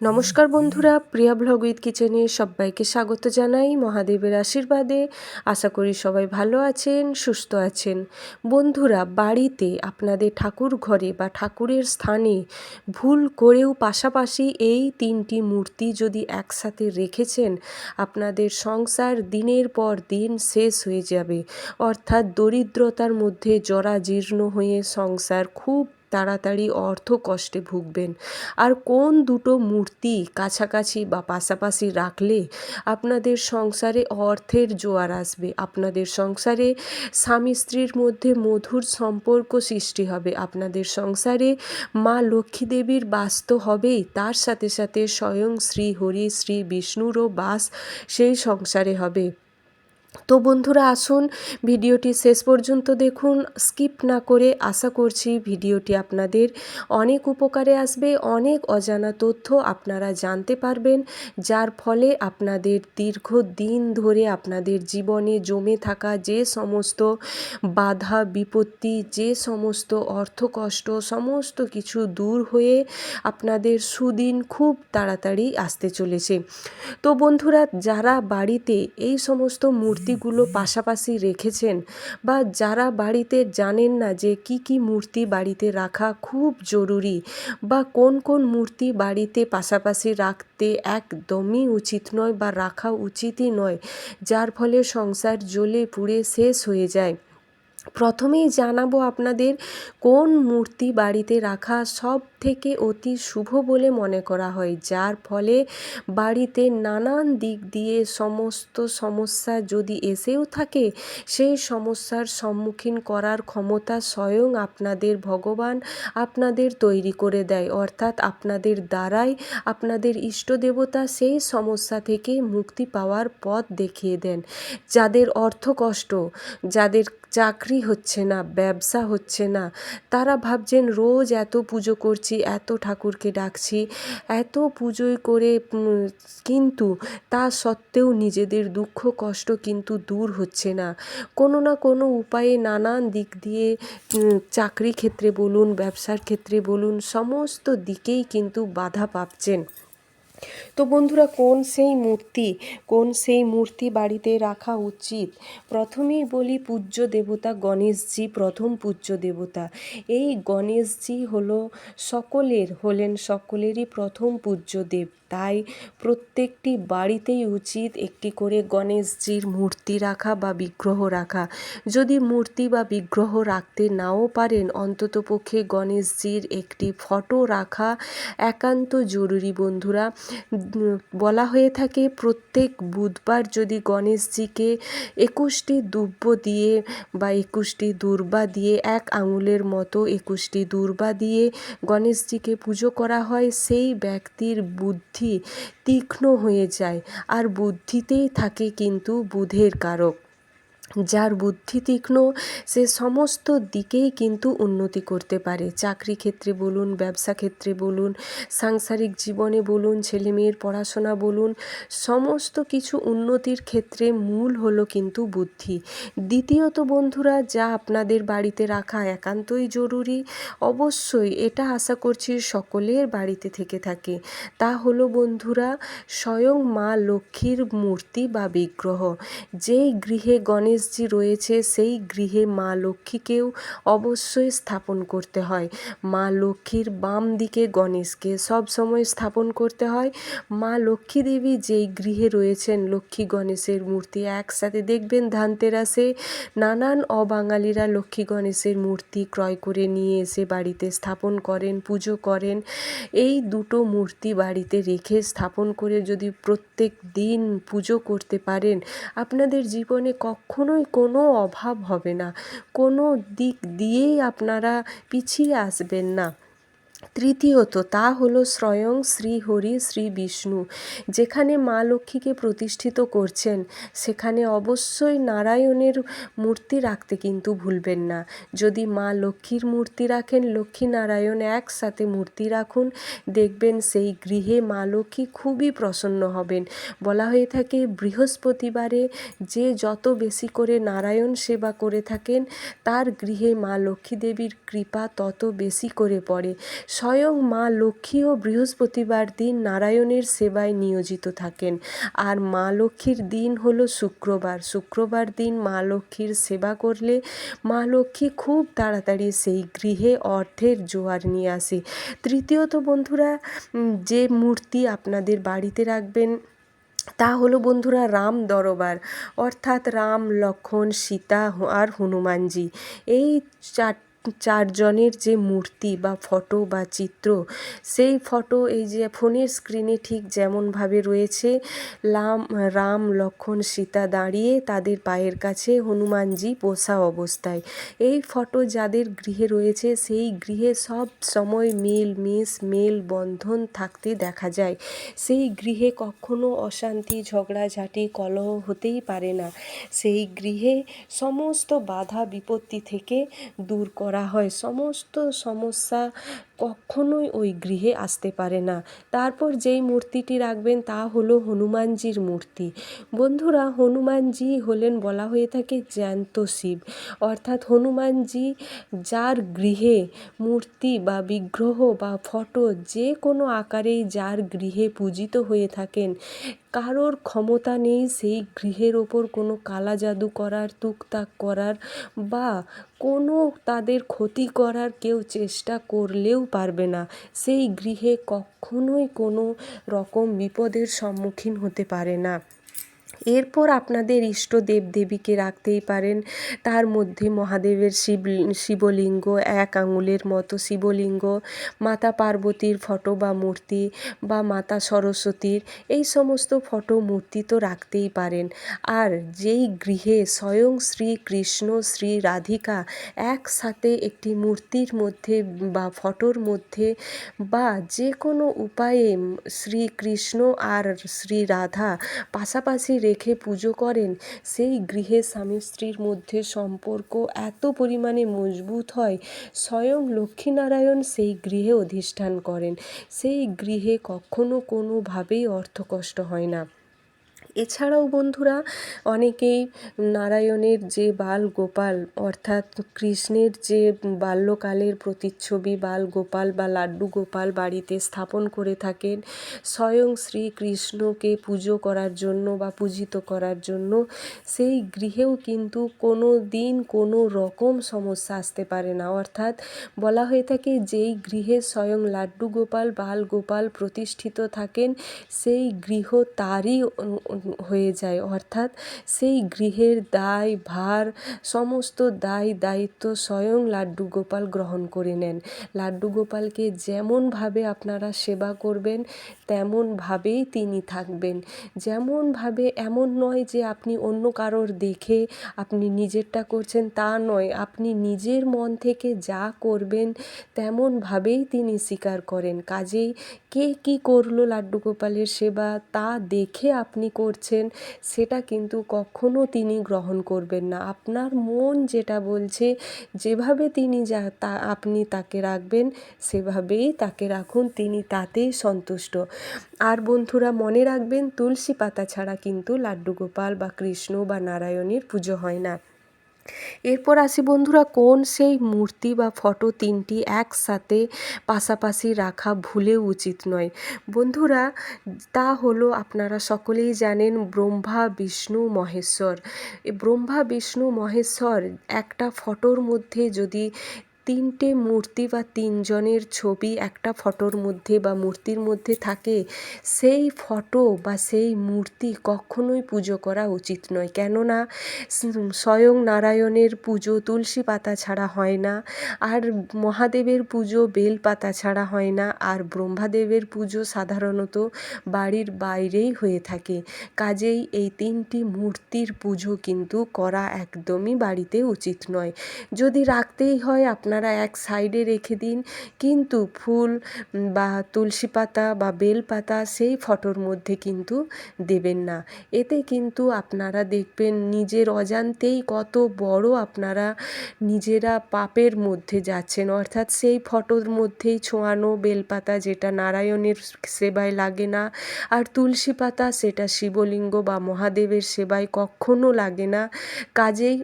নমস্কার বন্ধুরা, প্রিয়া blog with কিচেনে সবাইকে স্বাগত জানাই মহাদেবের আশীর্বাদে। আশা করি সবাই ভালো আছেন, সুস্থ আছেন। বন্ধুরা, বাড়িতে আপনাদের ঠাকুর ঘরে বা ঠাকুরের স্থানে ভুল করেও পাশাপাশি এই তিনটি মূর্তি যদি একসাথে রেখেছেন, আপনাদের সংসার দিনের পর দিন শেষ হয়ে যাবে। অর্থাৎ দরিদ্রতার মধ্যে জরাজীর্ণ হয়ে সংসার খুব তাড়াতাড়ি অর্থ কষ্টে ভুগবেন। আর কোন দুটো মূর্তি কাছাকাছি বা পাশাপাশি রাখলে আপনাদের সংসারে অর্থের জোয়ার আসবে। আপনাদের সংসারে স্বামী স্ত্রীর মধ্যে মধুর সম্পর্ক সৃষ্টি হবে। আপনাদের সংসারে মা লক্ষ্মী দেবীর বাস তো হবেই। তার সাথে সাথে স্বয়ং শ্রী হরি, শ্রী বিষ্ণুরও বাস সেই সংসারে হবে। তো বন্ধুরা, আসুন ভিডিওটি শেষ পর্যন্ত দেখুন। স্কিপ না করে আশা করছি ভিডিওটি আপনাদের অনেক উপকারে আসবে, অনেক অজানা তথ্য আপনারা জানতে পারবেন, যার ফলে আপনাদের দীর্ঘ দিন ধরে আপনাদের জীবনে জমে থাকা যে সমস্ত বাধা, বিপত্তি, যে সমস্ত অর্থকষ্ট সমস্ত কিছু দূর হয়ে আপনাদের সুদিন খুব তাড়াতাড়ি আসতে চলেছে। তো বন্ধুরা, যারা বাড়িতে এই সমস্ত মূর্তি মূর্তিগুলো পাশাপাশি রেখেছেন বা যারা বাড়িতে জানেন না যে কি কি মূর্তি বাড়িতে রাখা খুব জরুরি বা কোন কোন মূর্তি বাড়িতে পাশাপাশি রাখতে একদমই উচিত নয় বা রাখা উচিতই নয়, যার ফলে সংসার জ্বলে পুড়ে শেষ হয়ে যায়। প্রথমেই জানাব আপনাদের কোন মূর্তি বাড়িতে রাখা সব থেকে অতি শুভ বলে মনে করা হয়, যার ফলে বাড়িতে নানান দিক দিয়ে সমস্ত সমস্যা যদি এসেও থাকে, সেই সমস্যার সম্মুখীন করার ক্ষমতা স্বয়ং আপনাদের ভগবান আপনাদের তৈরি করে দেয়। অর্থাৎ আপনাদের দ্বারাই আপনাদের ইষ্ট দেবতা সেই সমস্যা থেকে মুক্তি পাওয়ার পথ দেখিয়ে দেন। যাদের অর্থ কষ্ট, যাদের চাকরি হচ্ছে না, ব্যবসা হচ্ছে না। তারা ভাবছেন, রোজ এত পুজো করছি, এত ঠাকুরকে ডাকছি, এত পুজোই করে কিন্তু তা সত্ত্বেও নিজেদের দুঃখ, কষ্ট কিন্তু দূর হচ্ছে না। কোনো না কোনো উপায়ে নানান দিক দিয়ে চাকরি ক্ষেত্রে বলুন, ব্যবসার ক্ষেত্রে বলুন, সমস্ত দিকেই কিন্তু বাধা পাচ্ছেন তো বন্ধুরা, কোন সেই মূর্তি, কোন সেই মূর্তি বাড়িতে রাখা উচিত? প্রথমেই বলি পূজ্য দেবতা গণেশজি, প্রথম পূজ্য দেবতা। এই গণেশজি হলো সকলের, হলেন সকলেরই প্রথম পূজ্য দেব। তাই প্রত্যেকটি বাড়িতেই উচিত একটি করে গণেশজির মূর্তি রাখা বা বিগ্রহ রাখা। যদি মূর্তি বা বিগ্রহ রাখতে নাও পারেন অন্ততপক্ষে গণেশজির একটি ফটো রাখা একান্ত জরুরি বন্ধুরা। বলা হয়ে থাকে, প্রত্যেক বুধবার যদি গণেশজিকে একুশটি দুব্য দিয়ে বা একুশটি দুর্বা দিয়ে, এক আঙুলের মতো একুশটি দুর্বা দিয়ে গণেশজিকে পুজো করা হয়, সেই ব্যক্তির বুদ্ধি তীক্ষ্ণ হয়ে যায়। আর বুদ্ধিতেই থাকে কিন্তু বুধের কারক। যার বুদ্ধি তীক্ষ্ণ, সে সমস্ত দিকেই কিন্তু উন্নতি করতে পারে। চাকরি ক্ষেত্রে বলুন, ব্যবসা ক্ষেত্রে বলুন, সাংসারিক জীবনে বলুন ছেলে মেয়ের পড়াশোনা বলুন, সমস্ত কিছু উন্নতির ক্ষেত্রে মূল হলো কিন্তু বুদ্ধি। দ্বিতীয়ত বন্ধুরা, যা আপনাদের বাড়িতে রাখা একান্তই জরুরি, অবশ্যই এটা আশা করছি সকলের বাড়িতে থেকে থাকে। তা হলো বন্ধুরা, স্বয়ং মা লক্ষ্মীর মূর্তি বা বিগ্রহ। যেই গৃহে গণেশ গণেশজি রয়েছে, সেই গৃহে মা লক্ষ্মীকেও অবশ্যই স্থাপন করতে হয়। মা লক্ষ্মীর বাম দিকে গণেশকে সব সময় স্থাপন করতে হয়। মা লক্ষ্মী দেবী যেই গৃহে রয়েছেন, লক্ষ্মী গণেশের মূর্তি একসাথে দেখবেন ধানতেরাসে। নানান অবাঙালিরা লক্ষ্মী গণেশের মূর্তি ক্রয় করে নিয়ে এসে বাড়িতে স্থাপন করেন, পুজো করেন। এই দুটো মূর্তি বাড়িতে রেখে স্থাপন করে যদি প্রত্যেক দিন পুজো করতে পারেন, আপনাদের জীবনে কখনো কখনোই কোনো অভাব হবে না। কোনো দিক দিয়েই আপনারা পিছিয়ে আসবেন না। তৃতীয়ত তা হলো স্বয়ং শ্রী হরি শ্রী বিষ্ণু, যেখানে মা লক্ষ্মীকে প্রতিষ্ঠিত করছেন। সেখানে অবশ্যই নারায়ণের মূর্তি রাখতে কিন্তু ভুলবেন না। যদি মা লক্ষ্মীর মূর্তি রাখেন লক্ষ্মী নারায়ণ একসাথে মূর্তি রাখুন, দেখবেন সেই গৃহে মা লক্ষ্মী খুবই প্রসন্ন হবেন। বলা হয়ে থাকে, বৃহস্পতিবারে যে যত বেশি করে নারায়ণ সেবা করে থাকেন, তার গৃহে মা লক্ষ্মী দেবীর কৃপা তত বেশি করে পড়ে। স্বয়ং মা লক্ষ্মীও বৃহস্পতিবার দিন নারায়ণের সেবায় নিয়োজিত থাকেন। আর মা লক্ষ্মীর দিন হলো শুক্রবার। শুক্রবার দিন মা লক্ষ্মীর সেবা করলে মা লক্ষ্মী খুব তাড়াতাড়ি সেই গৃহে অর্থের জোয়ার নিয়ে আসে। তৃতীয়ত বন্ধুরা যে মূর্তি আপনাদের বাড়িতে রাখবেন, তা হলো বন্ধুরা রাম দরবার, অর্থাৎ রাম, লক্ষ্মণ, সীতা আর হনুমানজি। এই চার চারজনের যে মূর্তি বা ফটো বা চিত্র, সেই ফটো এই যে ফোনের স্ক্রিনে ঠিক যেমনভাবে রয়েছে, লাম, রাম লক্ষ্মণ সীতা দাঁড়িয়ে তাদের পায়ের কাছে হনুমানজি বসা অবস্থায়। এই ফটো যাদের গৃহে রয়েছে, সেই গৃহে সব সময় মিল, মিস, মেল, বন্ধন থাকতে দেখা যায়। সেই গৃহে কখনো অশান্তি ঝগড়াঝাটি কলহ হতেই পারে না। সেই গৃহে সমস্ত বাধা বিপত্তি থেকে দূর করা করা হয়। সমস্ত সমস্যা কখনোই ওই গৃহে আসতে পারে না। তারপর যেই মূর্তিটি রাখবেন তা হলো হনুমানজির মূর্তি। বন্ধুরা, হনুমানজি হলেন বলা হয়ে থাকে জ্যান্ত শিব। অর্থাৎ হনুমানজি যার গৃহে মূর্তি বা বিগ্রহ বা ফটো যে কোনো আকারেই যার গৃহে পূজিত হয়ে থাকেন কারোর ক্ষমতা নেই, সেই গৃহের ওপর কোনো কালা জাদু করার, তুকতাক করার বা কোনো তাদের ক্ষতি করার কেউ চেষ্টা করলেও পারবে না। সেই গৃহে কখনোই কোনো রকম বিপদের সম্মুখীন হতে পারে না। এরপর আপনাদের ইষ্ট দেব দেবীকে রাখতেই পারেন। তার মধ্যে মহাদেবের শিব, শিবলিঙ্গ, এক আঙুলের মতো শিবলিঙ্গ, মাতা পার্বতীর ফটো বা মূর্তি বা মাতা সরস্বতীর, এই সমস্ত ফটো মূর্তি তো রাখতেই পারেন। আর যেই গৃহে স্বয়ং শ্রীকৃষ্ণ শ্রী রাধিকা একসাথে একটি মূর্তির মধ্যে বা ফটোর মধ্যে বা যে কোনো উপায়ে শ্রীকৃষ্ণ আর শ্রী রাধা পাশাপাশি রেখে পুজো করেন, সেই গৃহে স্বামী স্ত্রীর মধ্যে সম্পর্ক এত পরিমাণে মজবুত হয়, স্বয়ং লক্ষ্মীনারায়ণ সেই গৃহে অধিষ্ঠান করেন। সেই গৃহে কখনো কোনোভাবেই অর্থকষ্ট হয় না। এছাড়াও বন্ধুরা, অনেকেই নারায়ণের যে বাল গোপাল, অর্থাৎ কৃষ্ণের যে বাল্যকালের প্রতিচ্ছবি, বাল গোপাল বা লাড্ডু গোপাল বাড়িতে স্থাপন করে থাকেন, স্বয়ং শ্রীকৃষ্ণকে পুজো করার জন্য বা পূজিত করার জন্য, সেই গৃহেও কিন্তু কোনো দিন কোনো রকম সমস্যা আসতে পারে না। অর্থাৎ বলা হয়ে থাকে, যেই গৃহে স্বয়ং লাড্ডু গোপাল, বাল গোপাল প্রতিষ্ঠিত থাকেন, সেই গৃহ তারই হয়ে যায়। অর্থাৎ সেই গৃহের দায়, ভার, সমস্ত দায়, দায়িত্ব স্বয়ং লাড্ডু গোপাল গ্রহণ করে নেন। লাড্ডু গোপালকে যেমনভাবে আপনারা সেবা করবেন, তেমনভাবেই তিনি থাকবেন। যেমনভাবে এমন নয় যে আপনি অন্য কারোর দেখে আপনি নিজেরটা করছেন, তা নয়। আপনি নিজের মন থেকে যা করবেন, তেমনভাবেই তিনি স্বীকার করেন। কাজেই কে কী করল লাড্ডু গোপালের সেবা, তা দেখে আপনি করছেন, সেটা কিন্তু কখনো তিনি গ্রহণ করবেন না। আপনার মন যেটা বলছে, যেভাবে তিনি যা, তা আপনি তাকে রাখবেন, সেভাবেই তাকে রাখুন, তিনি তাতেই সন্তুষ্ট। আর বন্ধুরা, মনে রাখবেন, তুলসী পাতা ছাড়া কিন্তু লাড্ডু গোপাল বা কৃষ্ণ বা নারায়ণের পুজো হয় না। এরপর আসি বন্ধুরা, কোন সেই মূর্তি বা ফটো তিনটি একসাথে পাশাপাশি রাখা ভুলেও উচিত নয়? বন্ধুরা, তা হলো আপনারা সকলেই জানেন ব্রহ্মা, বিষ্ণু, মহেশ্বর। ব্রহ্মা, বিষ্ণু, মহেশ্বর একটা ফটোর মধ্যে যদি তিনটে মূর্তি বা তিনজনের ছবি একটা ফটোর মধ্যে বা মূর্তির মধ্যে থাকে, সেই ফটো বা সেই মূর্তি কখনোই পুজো করা উচিত নয়। কেননা স্বয়ং নারায়ণের পুজো তুলসী পাতা ছাড়া হয় না, আর মহাদেবের পুজো বেল পাতা ছাড়া হয় না, আর ব্রহ্মাদেবের পুজো সাধারণত বাড়ির বাইরেই হয়ে থাকে। কাজেই এই তিনটি মূর্তির পুজো কিন্তু করা একদমই বাড়িতে উচিত নয়। যদি রাখতেই হয় আপনার আপনারা এক সাইডে রেখে দিন। কিন্তু ফুল বা তুলসী পাতা বা বেল পাতা সেই ফটোর মধ্যে কিন্তু দেবেন না। এতে কিন্তু আপনারা দেখবেন নিজের অজান্তেই কত বড় আপনারা নিজেরা পাপের মধ্যে যাচ্ছেন। অর্থাৎ সেই ফটোর মধ্যেই ছোঁয়ানো বেলপাতা যেটা নারায়ণের সেবায় লাগে না, আর তুলসী পাতা সেটা শিবলিঙ্গ বা মহাদেবের সেবায় কখনো লাগে না। কাজেই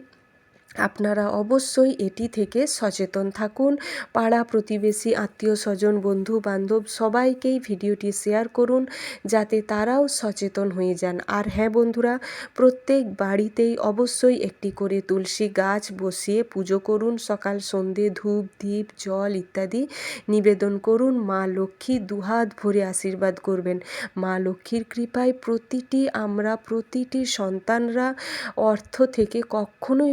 আপনারা অবশ্যই এটি থেকে সচেতন থাকুন। পাড়া প্রতিবেশী, আত্মীয় স্বজন, বন্ধু বান্ধব সবাইকেই ভিডিওটি শেয়ার করুন, যাতে তারাও সচেতন হয়ে যান। আর হ্যাঁ বন্ধুরা, প্রত্যেক বাড়িতেই অবশ্যই একটি করে তুলসী গাছ বসিয়ে পুজো করুন। সকাল, সন্ধে, ধূপ দ্বীপ জল ইত্যাদি নিবেদন করুন। মা লক্ষ্মী দুহাত ভরে আশীর্বাদ করবেন। মা লক্ষ্মীর কৃপায় প্রতিটি আমরা, প্রতিটি সন্তানরা অর্থ থেকে কখনোই